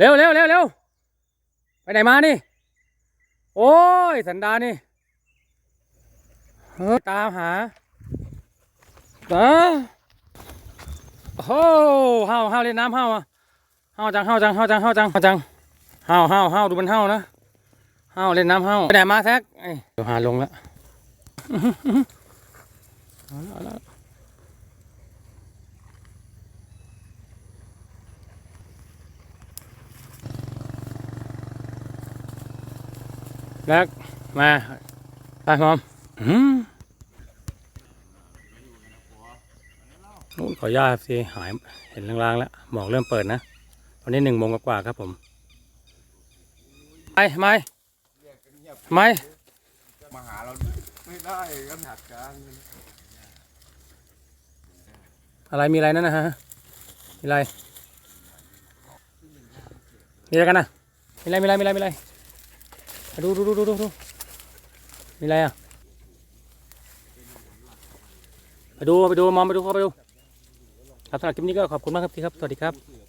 เร็วเร็วเร็วเร็วไปไหนมานี่ โอ้ย สันดานนี่เฮ้ยตามหาเออโอ้โหห้าวห้าเล่นน้ำห้าวอะห้าวจังห้าวจังห้าวจังห้าวจังห้าวจังห้าวห้าวห้าวดูมันห้าวนะห้าวเล่นน้ำห้าวไปไหนมาแท็กเอ้ยเดี๋ยวหาลงแล้ว เอาละเอาละแท็กมาไปมอมอืมนู่นขออนุญาสิหายเห็นลางๆแล้วหมอกเริ่มเปิดนะ ตอนนี้หนึ่งโมงกว่าครับผมไปไม่ไม่มาหาเราไม่ได้ก็หักกางอะไรมีอะไรนั่นนะฮะมีอะไรมีอะไรกันนะมีอะไรมีอะไรมีอะไรมีอะไร ดูดูดูดูดูมีอะไรอะไปดูไปดูมองไปดูเข้าไปดูครับสำหรับคลิปนี้ก็ขอบคุณมากครับที่ครับ สวัสดีครับ